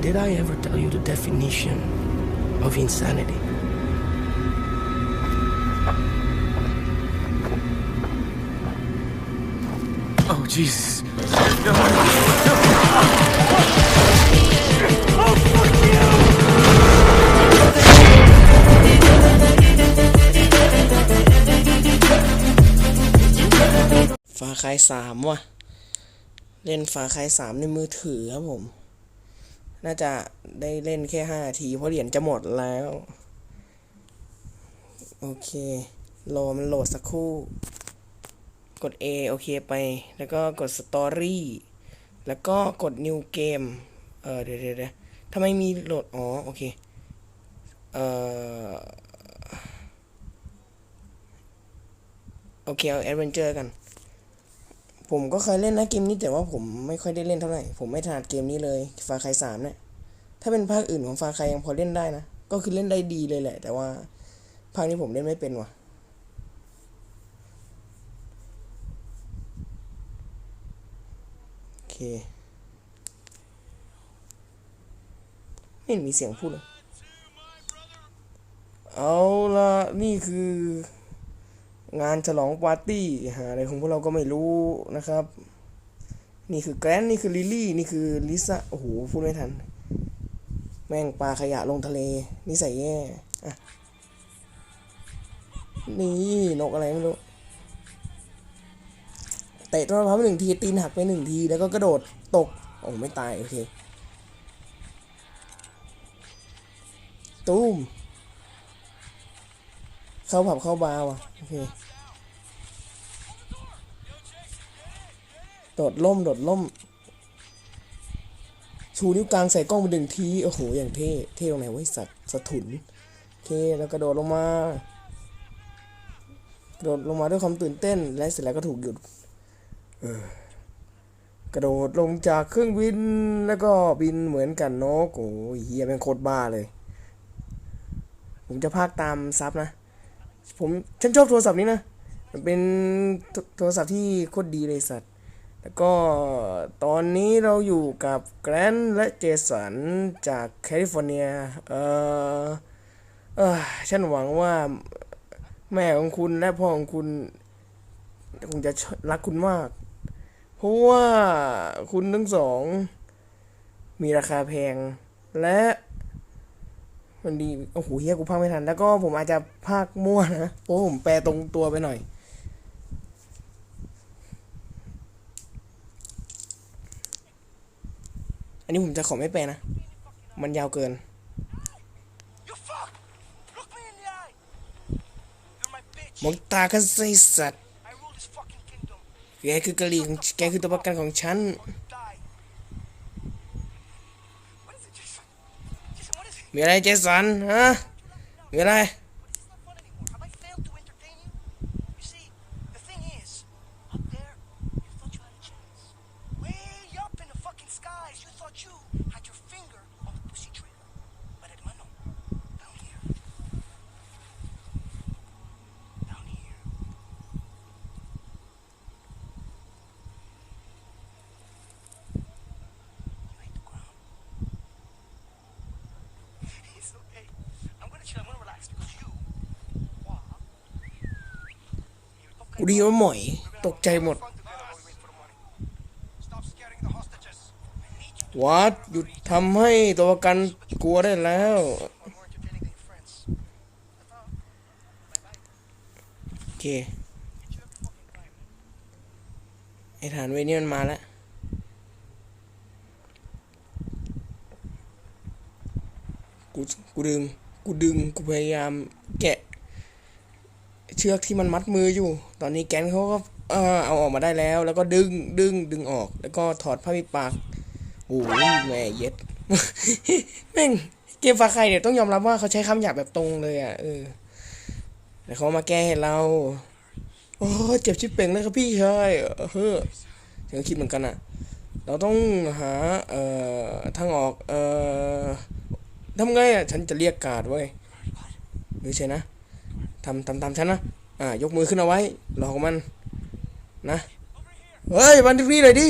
Did I ever tell you the definition of insanity? Oh, Jesus. ฟาคายสามว่ะ เล่นฟาคายสามในมือถือครับผม น่าจะได้เล่นแค่ห้านาที เพราะเหรียญจะหมดแล้ว โอเครอมันโหลดสักครู่ กด A โอเคไป แล้วก็กด Story แล้วก็กด New Game เออเดี๋ยวเดี๋ยวเดี๋ยวทำไมมีโหลด อ๋อ โอเค เออโอเค เอา Adventure กัน ผมก็เคยเล่นนะเกมนี้แต่ว่าผมไม่ค่อยได้เล่นเท่าไหร่ ผมไม่ถนัดเกมนี้เลยฟาคายสามเนี่ยถ้าเป็นภาคอื่นของฟาคายยังพอเล่นได้นะ ก็คือเล่นได้ดีเลยแหละ แต่ว่าภาคนี้ผมเล่นไม่เป็นว่ะโอเค ไม่มีเสียงพูดเลยเอาละนี่คือ งานฉลองปาร์ตี้หาอะไรของพวกเราก็ไม่รู้นะครับ นี่คือแกรนนี่คือลิลลี่นี่คือลิซ่าโอ้โหพูดไม่ทัน แม่งปลาขยะลงทะเลนิสัยแย่อะนี่นกอะไรไม่รู้เตะต้นมะพร้าวไปหนึ่งทีตีนหักไปหนึ่งทีแล้วก็กระโดดตกโอ้ไม่ตายโอเค ตูม เข้าผับเข้าบาร์ว่ะ โอเค โดดล่ม โดดล่ม ชูนิ้วกลางใส่กล้องไปหนึ่งที โอ้โห อย่างเท่ เท่ตรงไหนวะสัตว์สะถุน โอเค แล้วกระโดดลงมากระโดดลงมาด้วยความตื่นเต้น และเสร็จแล้วก็ถูกหยุด เออกระโดดลงจากเครื่องบินแล้วก็บินเหมือนกันนกโอ้ยเฮียแม่งโคตรบ้าเลย ผมจะพากตามซับนะ ผมฉันชอบโทรศัพท์นี้นะมันเป็นโทรศัพท์ที่โคตรดีเลยสัตว์แล้วก็ตอนนี้เราอยู่กับแกรนและเจสันจากแคลิฟอร์เนียเออเออฉันหวังว่าแม่ของคุณและพ่อของคุณคงจะรักคุณมาก เพราะว่าคุณทั้งสอง มีราคาแพง และ มันดีโอ้โหเฮียกูพากไม่ทัน แล้วก็ผมอาจจะพากมั่วนะเพราะผมแปลตรงตัวไปหน่อย อันนี้ผมจะขอไม่แปลนะ มันยาวเกิน You fuck! Look me in the eye! You're my bitch! มองตากันไส้สัตว์ I rule this fucking kingdom. แกคือกะหรี่ของแกคือตัวประกันของฉัน มีอะไรเจสันฮะมีอะไร ดีว่าหมอย ตกใจหมดวัดหยุดทำให้ตัวกันกลัวได้แล้ว โอเค ไอฐานเวนี่มันมาแล้วกูกูดึง กูดึง กูพยายามแกะ เชือกที่มันมัดมืออยู่ ตอนนี้แกนเขาก็เออเอาออกมาได้แล้ว แล้วก็ดึงดึงดึงออก แล้วก็ถอดผ้าปิดปากโอ้ยแม่เย็ดแม่งเกมฟาใครเนี่ยต้องยอมรับว่าเขาใช้คำหยาบแบบตรงเลยอะเออแต่เขามาแก้ให้เรา โอ้เจ็บชิบเป่งเลยครับพี่ชายเฮ้อฉันก็คิดเหมือนกันอะเราต้องหาเอ่อทางออกเอ่อทำไงอะฉันจะเรียกการ์ดไว้ยหรือใช่นะ ทำทำตามฉันนะอ่ายกมือขึ้นเอาไว้หลอกมันนะเฮ้ยมันที่นี่เลยดิ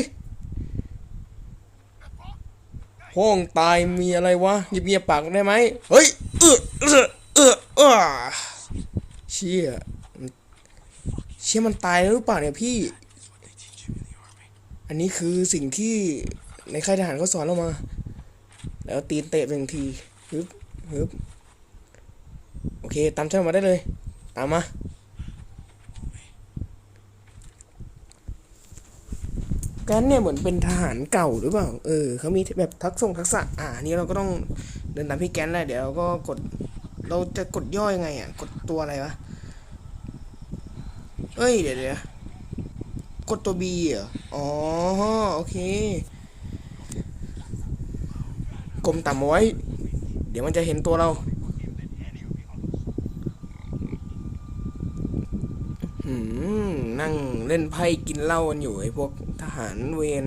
ห้องตายมีอะไรวะเงียบปากได้ไหมเฮ้ยเออเออเออเออเชี่ยเชี่ยมันตายแล้วหรือเปล่าเนี่ยพี่ อันนี้คือสิ่งที่ในค่ายทหารเขาสอนเรามา แล้วตีนเตะหนึ่งทีฮึบฮึบโอเค ตามฉันมาได้เลย ตามมาแกนเนี่ยเหมือนเป็นทหารเก่าหรือเปล่า เออเขามีแบบทักษงทักษะ อ่านี่เราก็ต้องเดินตามพี่แกนแหละเดี๋ยวเราก็กด เราจะกดย่อยังไงอะ กดตัวอะไรวะ เอ้ยเดี๋ยวเดี๋ยวกดตัว B เหรออ๋อโอเคกลมต่ำเอาไว้ เดี๋ยวมันจะเห็นตัวเรา หืม นั่งเล่นไพ่กินเหล้ากันอยู่ไอ้พวกทหารเวร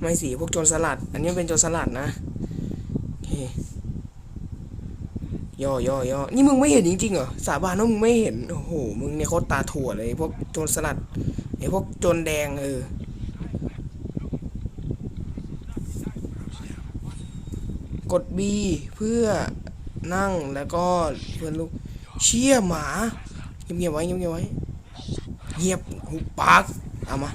ไม่สิพวกโจรสลัด อันนี้เป็นโจรสลัดนะโอเคย่อย่อย่อนี่มึงไม่เห็นจริงๆเหรอสาบานว่ามึงไม่เห็นโอ้โหมึงเนี่ยโคตรตาถั่วเลยพวกโจรสลัดไอ้พวกโจรแดงเออกด B เพื่อนั่งแล้วก็เพื่อนลูกเชี่ยหมาเงียบๆไว้เงียบๆไว้ เงียบหุบปากเอามา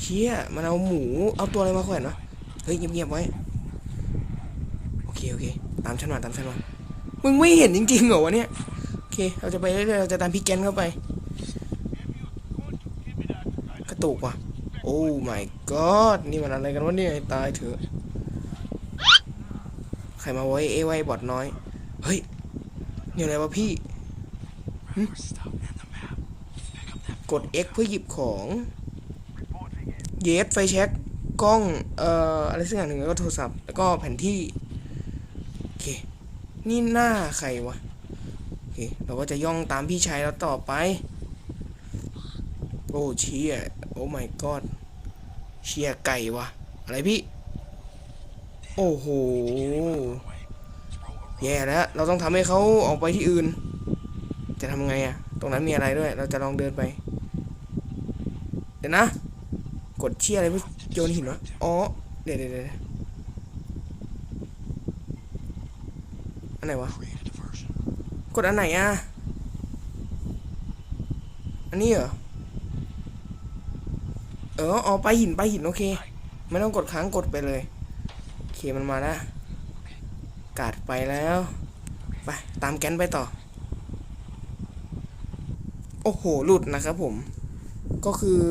เชี่ยมันเอาหมูเอาตัวอะไรมาแขวนวะเฮ้ยเงียบๆไว้โอเคโอเค ตามฉันมาตามฉันมามึงไม่เห็นจริงๆเหรอวะเนี่ยโอเค เราจะไปเรื่อยๆเราจะตามพี่แกนเข้าไป กระตุกว่ะ โอ้ my god นี่มันอะไรกันวะเนี่ยตายเถอะ ใครมาไว้เอไว้บอดน้อย เฮ้ย อะไรวะพี่ กด X เพื่อหยิบของ เยสไฟแช็กกล้อง เอ่อ อะไรสักอย่างหนึ่งแล้วก็โทรศัพท์ แล้วก็แผนที่ โอเค นี่หน้าใครวะ โอเค เราก็จะย่องตามพี่ชายเราต่อไป โอ้เชียโอ้ my god เชียไก่วะ อะไรพี่ โอ้โห แย่แล้ว เราต้องทำให้เขาออกไปที่อื่น จะทำไงอะตรงนั้นมีอะไรด้วย เราจะลองเดินไป เดี๋ยวนะ กดเชียอะไรเพื่อโยนหินวะ อ๋อเดี๋ยวเดี๋ยวเดี๋ยวอันไหนวะ กดอันไหนอะอันนี้เหรอ เออ เอาไปหินไปหินโอเค ไม่ต้องกดค้างกดไปเลย โอเคมันมาแล้ว กาดไปแล้ว ไป ตามแกนไปต่อ โอ้โห หลุดนะครับผม ก็คือ